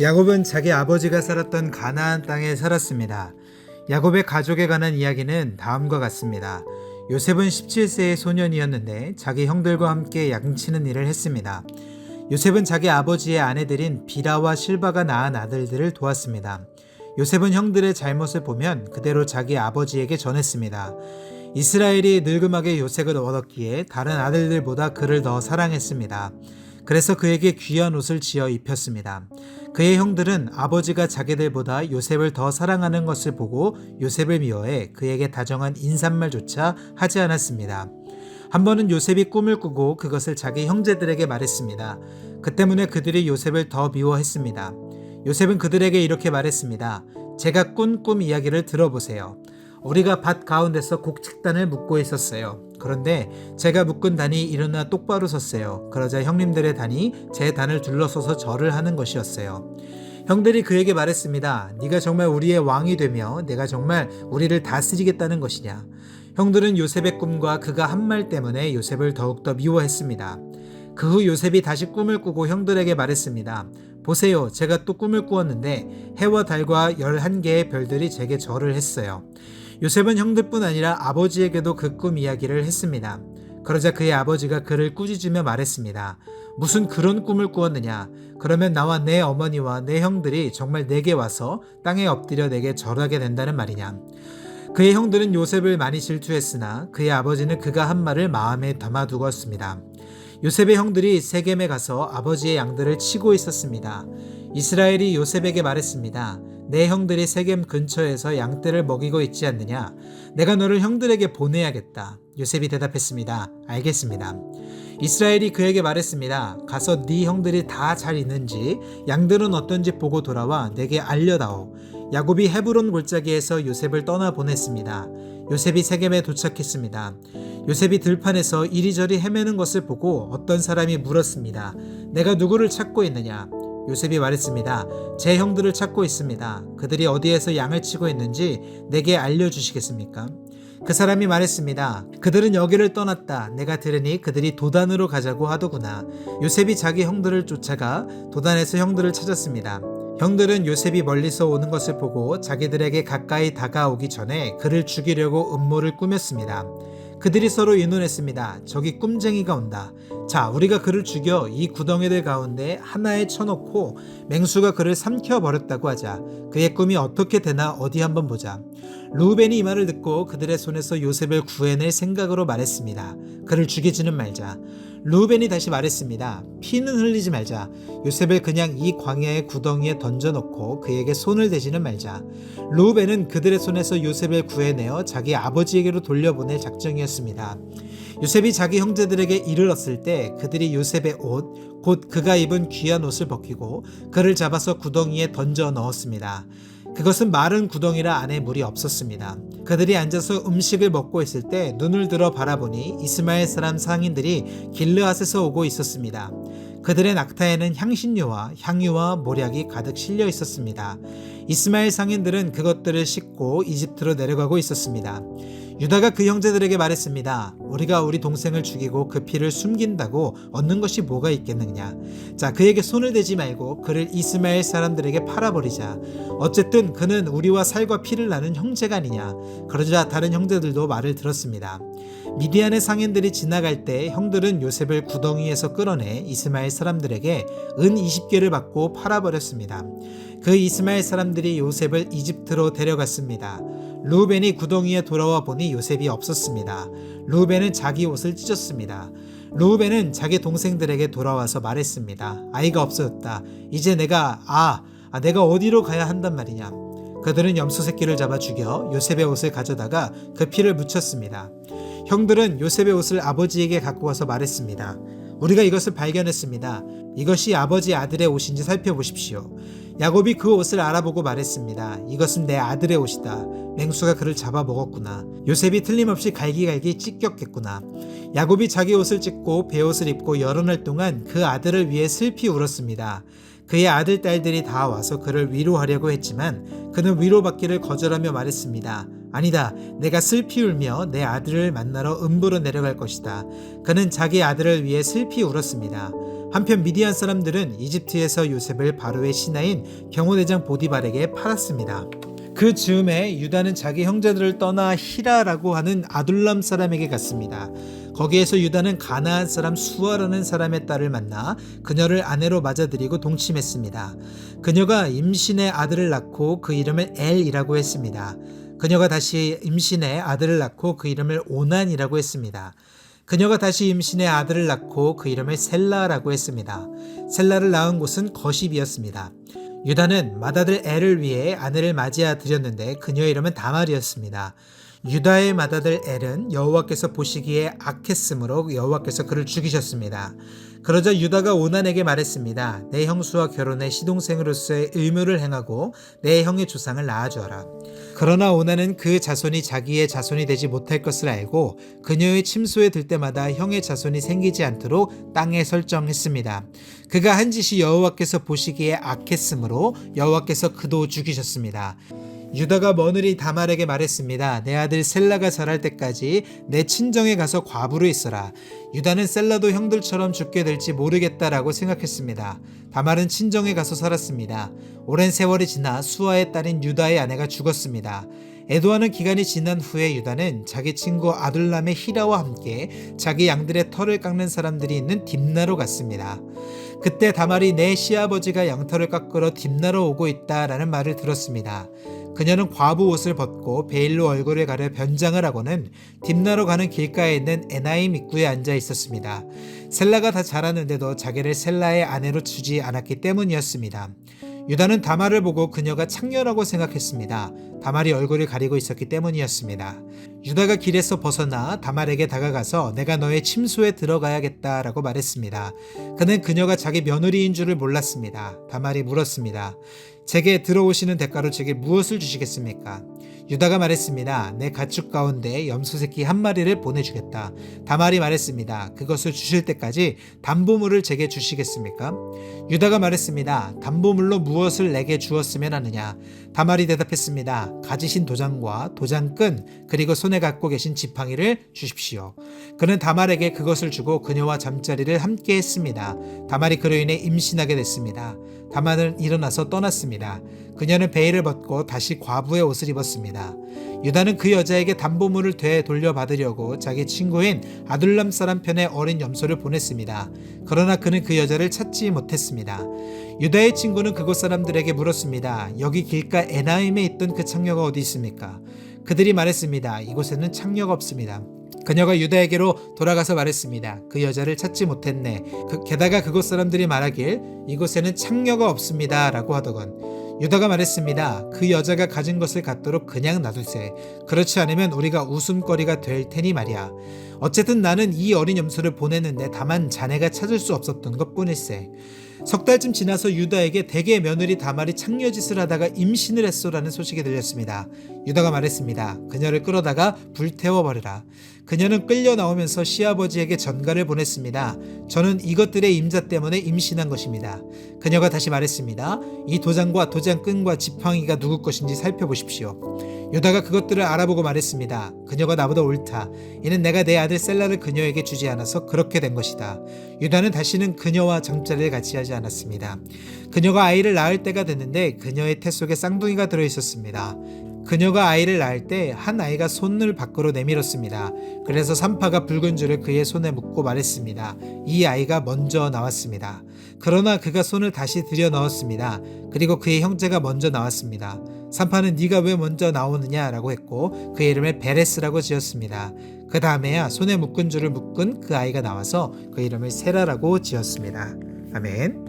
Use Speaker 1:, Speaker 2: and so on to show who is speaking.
Speaker 1: 야곱은 자기 아버지가 살았던 가나안 땅에 살았습니다. 야곱의 가족에 관한 이야기는 다음과 같습니다. 요셉은 17세의 소년이었는데 자기 형들과 함께 양치는 일을 했습니다. 요셉은 자기 아버지의 아내들인 비라와 실바가 낳은 아들들을 도왔습니다. 요셉은 형들의 잘못을 보면 그대로 자기 아버지에게 전했습니다. 이스라엘이 늙음하게 요셉을 얻었기에 다른 아들들보다 그를 더 사랑했습니다. 그래서 그에게 귀한 옷을 지어 입혔습니다. 그의 형들은 아버지가 자기들보다 요셉을 더 사랑하는 것을 보고 요셉을 미워해 그에게 다정한 인사말조차 하지 않았습니다. 한 번은 요셉이 꿈을 꾸고 그것을 자기 형제들에게 말했습니다. 그 때문에 그들이 요셉을 더 미워했습니다. 요셉은 그들에게 이렇게 말했습니다. 제가 꾼 꿈 이야기를 들어보세요. 우리가 밭 가운데서 곡식단을 묶고 있었어요. 그런데 제가 묶은 단이 일어나 똑바로 섰어요. 그러자 형님들의 단이 제 단을 둘러서서 절을 하는 것이었어요. 형들이 그에게 말했습니다. 네가 정말 우리의 왕이 되며 내가 정말 우리를 다스리겠다는 것이냐. 형들은 요셉의 꿈과 그가 한 말 때문에 요셉을 더욱더 미워했습니다. 그 후 요셉이 다시 꿈을 꾸고 형들에게 말했습니다. 보세요. 제가 또 꿈을 꾸었는데 해와 달과 11개의 별들이 제게 절을 했어요. 요셉은 형들뿐 아니라 아버지에게도 그 꿈 이야기를 했습니다. 그러자 그의 아버지가 그를 꾸짖으며 말했습니다. 무슨 그런 꿈을 꾸었느냐? 그러면 나와 내 어머니와 내 형들이 정말 내게 와서 땅에 엎드려 내게 절하게 된다는 말이냐? 그의 형들은 요셉을 많이 질투했으나 그의 아버지는 그가 한 말을 마음에 담아두었습니다. 요셉의 형들이 세겜에 가서 아버지의 양들을 치고 있었습니다. 이스라엘이 요셉에게 말했습니다. 내 형들이 세겜 근처에서 양떼를 먹이고 있지 않느냐? 내가 너를 형들에게 보내야겠다. 요셉이 대답했습니다. 알겠습니다. 이스라엘이 그에게 말했습니다. 가서 네 형들이 다 잘 있는지 양들은 어떤지 보고 돌아와 내게 알려다오. 야곱이 헤브론 골짜기에서 요셉을 떠나 보냈습니다. 요셉이 세겜에 도착했습니다. 요셉이 들판에서 이리저리 헤매는 것을 보고 어떤 사람이 물었습니다. 내가 누구를 찾고 있느냐? 요셉이 말했습니다. 제 형들을 찾고 있습니다. 그들이 어디에서 양을 치고 있는지 내게 알려주시겠습니까? 그 사람이 말했습니다. 그들은 여기를 떠났다. 내가 들으니 그들이 도단으로 가자고 하더구나. 요셉이 자기 형들을 쫓아가 도단에서 형들을 찾았습니다. 형들은 요셉이 멀리서 오는 것을 보고 자기들에게 가까이 다가오기 전에 그를 죽이려고 음모를 꾸몄습니다. 그들이 서로 의논했습니다. 저기 꿈쟁이가 온다. 자, 우리가 그를 죽여 이 구덩이들 가운데 하나에 쳐놓고 맹수가 그를 삼켜 버렸다고 하자. 그의 꿈이 어떻게 되나 어디 한번 보자. 루벤이 이 말을 듣고 그들의 손에서 요셉을 구해낼 생각으로 말했습니다. 그를 죽이지는 말자. 루벤이 다시 말했습니다. 피는 흘리지 말자. 요셉을 그냥 이 광야의 구덩이에 던져놓고 그에게 손을 대지는 말자. 루벤은 그들의 손에서 요셉을 구해내어 자기 아버지에게로 돌려보낼 작정이었습니다. 요셉이 자기 형제들에게 이르렀을 때 그들이 요셉의 옷, 곧 그가 입은 귀한 옷을 벗기고 그를 잡아서 구덩이에 던져 넣었습니다. 그것은 마른 구덩이라 안에 물이 없었습니다. 그들이 앉아서 음식을 먹고 있을 때 눈을 들어 바라보니 이스마엘 사람 상인들이 길르앗에서 오고 있었습니다. 그들의 낙타에는 향신료와 향유와 모략이 가득 실려 있었습니다. 이스마엘 상인들은 그것들을 싣고 이집트로 내려가고 있었습니다. 유다가 그 형제들에게 말했습니다. 우리가 우리 동생을 죽이고 그 피를 숨긴다고 얻는 것이 뭐가 있겠느냐. 자, 그에게 손을 대지 말고 그를 이스마엘 사람들에게 팔아버리자. 어쨌든 그는 우리와 살과 피를 나는 형제가 아니냐. 그러자 다른 형제들도 말을 들었습니다. 미디안의 상인들이 지나갈 때 형들은 요셉을 구덩이에서 끌어내 이스마엘 사람들에게 은 20개를 받고 팔아버렸습니다. 그 이스마엘 사람들이 요셉을 이집트로 데려갔습니다. 루벤이 구덩이에 돌아와 보니 요셉이 없었습니다. 루벤은 자기 옷을 찢었습니다. 루벤은 자기 동생들에게 돌아와서 말했습니다. 아이가 없어졌다. 이제 내가 아, 아 내가 어디로 가야 한단 말이냐. 그들은 염소 새끼를 잡아 죽여 요셉의 옷을 가져다가 그 피를 묻혔습니다. 형들은 요셉의 옷을 아버지에게 갖고 와서 말했습니다. 우리가 이것을 발견했습니다. 이것이 아버지 아들의 옷인지 살펴보십시오. 야곱이 그 옷을 알아보고 말했습니다. 이것은 내 아들의 옷이다. 맹수가 그를 잡아 먹었구나. 요셉이 틀림없이 갈기갈기 찢겼겠구나. 야곱이 자기 옷을 찢고 베옷을 입고 여러 날 동안 그 아들을 위해 슬피 울었습니다. 그의 아들, 딸들이 다 와서 그를 위로하려고 했지만 그는 위로받기를 거절하며 말했습니다. 아니다. 내가 슬피 울며 내 아들을 만나러 음부로 내려갈 것이다. 그는 자기 아들을 위해 슬피 울었습니다. 한편 미디안 사람들은 이집트에서 요셉을 바로의 신하인 경호대장 보디발에게 팔았습니다. 그 즈음에 유다는 자기 형제들을 떠나 히라라고 하는 아둘람 사람에게 갔습니다. 거기에서 유다는 가나안 사람 수아라는 사람의 딸을 만나 그녀를 아내로 맞아들이고 동침했습니다. 그녀가 임신의 아들을 낳고 그 이름을 엘이라고 했습니다. 그녀가 다시 임신의 아들을 낳고 그 이름을 오난이라고 했습니다. 그녀가 다시 임신의 아들을 낳고 그 이름을 셀라라고 했습니다. 셀라를 낳은 곳은 거십이었습니다. 유다는 맏아들 엘을 위해 아내를 맞이하 드렸는데 그녀의 이름은 다말이었습니다. 유다의 맏아들 엘은 여호와께서 보시기에 악했으므로 여호와께서 그를 죽이셨습니다. 그러자 유다가 오난에게 말했습니다. 내 형수와 결혼해 시동생으로서의 의무를 행하고 내 형의 조상을 낳아주어라. 그러나 오난은 그 자손이 자기의 자손이 되지 못할 것을 알고 그녀의 침소에 들 때마다 형의 자손이 생기지 않도록 땅에 설정했습니다. 그가 한 짓이 여호와께서 보시기에 악했으므로 여호와께서 그도 죽이셨습니다. 유다가 머느리 다말에게 말했습니다. 내 아들 셀라가 자랄 때까지 내 친정에 가서 과부로 있어라. 유다는 셀라도 형들처럼 죽게 될지 모르겠다라고 생각했습니다. 다말은 친정에 가서 살았습니다. 오랜 세월이 지나 수아의 딸인 유다의 아내가 죽었습니다. 애도하는 기간이 지난 후에 유다는 자기 친구 아둘람의 히라와 함께 자기 양들의 털을 깎는 사람들이 있는 딥나로 갔습니다. 그때 다말이 내 시아버지가 양털을 깎으러 딥나로 오고 있다라는 말을 들었습니다. 그녀는 과부 옷을 벗고 베일로 얼굴을 가려 변장을 하고는 딥나로 가는 길가에 있는 에나임 입구에 앉아 있었습니다. 셀라가 다 자랐는데도 자기를 셀라의 아내로 주지 않았기 때문이었습니다. 유다는 다말을 보고 그녀가 창녀라고 생각했습니다. 다말이 얼굴을 가리고 있었기 때문이었습니다. 유다가 길에서 벗어나 다말에게 다가가서 내가 너의 침소에 들어가야겠다라고 말했습니다. 그는 그녀가 자기 며느리인 줄을 몰랐습니다. 다말이 물었습니다. 제게 들어오시는 대가로 제게 무엇을 주시겠습니까? 유다가 말했습니다. 내 가축 가운데 염소 새끼 한 마리를 보내주겠다. 다말이 말했습니다. 그것을 주실 때까지 담보물을 제게 주시겠습니까? 유다가 말했습니다. 담보물로 무엇을 내게 주었으면 하느냐? 다말이 대답했습니다. 가지신 도장과 도장끈 그리고 손에 갖고 계신 지팡이를 주십시오. 그는 다말에게 그것을 주고 그녀와 잠자리를 함께 했습니다. 다말이 그로 인해 임신하게 됐습니다. 다말은 일어나서 떠났습니다. 그녀는 베일을 벗고 다시 과부의 옷을 입었습니다. 유다는 그 여자에게 담보물을 되 돌려받으려고 자기 친구인 아둘람 사람 편의 어린 염소를 보냈습니다. 그러나 그는 그 여자를 찾지 못했습니다. 유다의 친구는 그곳 사람들에게 물었습니다. 여기 길가 에나임에 있던 그 창녀가 어디 있습니까? 그들이 말했습니다. 이곳에는 창녀가 없습니다. 그녀가 유다에게로 돌아가서 말했습니다. 그 여자를 찾지 못했네. 그, 게다가 그곳 사람들이 말하길 이곳에는 창녀가 없습니다. 라고 하더건 유다가 말했습니다. 그 여자가 가진 것을 갖도록 그냥 놔두세. 그렇지 않으면 우리가 웃음거리가 될 테니 말이야. 어쨌든 나는 이 어린 염소를 보냈는데 다만 자네가 찾을 수 없었던 것 뿐일세. 석 달쯤 지나서 유다에게 대개 며느리 다말이 창녀짓을 하다가 임신을 했소라는 소식이 들렸습니다. 유다가 말했습니다. 그녀를 끌어다가 불태워버려라. 그녀는 끌려 나오면서 시아버지에게 전가를 보냈습니다. 저는 이것들의 임자 때문에 임신한 것입니다. 그녀가 다시 말했습니다. 이 도장과 도장끈과 지팡이가 누구 것인지 살펴보십시오. 유다가 그것들을 알아보고 말했습니다. 그녀가 나보다 옳다. 이는 내가 내 아들 셀라를 그녀에게 주지 않아서 그렇게 된 것이다. 유다는 다시는 그녀와 잠자리를 같이 하지 않았습니다. 그녀가 아이를 낳을 때가 됐는데 그녀의 태 속에 쌍둥이가 들어 있었습니다. 그녀가 아이를 낳을 때 한 아이가 손을 밖으로 내밀었습니다. 그래서 산파가 붉은 줄을 그의 손에 묶고 말했습니다. 이 아이가 먼저 나왔습니다. 그러나 그가 손을 다시 들여 넣었습니다. 그리고 그의 형제가 먼저 나왔습니다. 산파는 네가 왜 먼저 나오느냐라고 했고 그의 이름을 베레스라고 지었습니다. 그 다음에야 손에 묶은 줄을 묶은 그 아이가 나와서 그 이름을 세라라고 지었습니다. 아멘.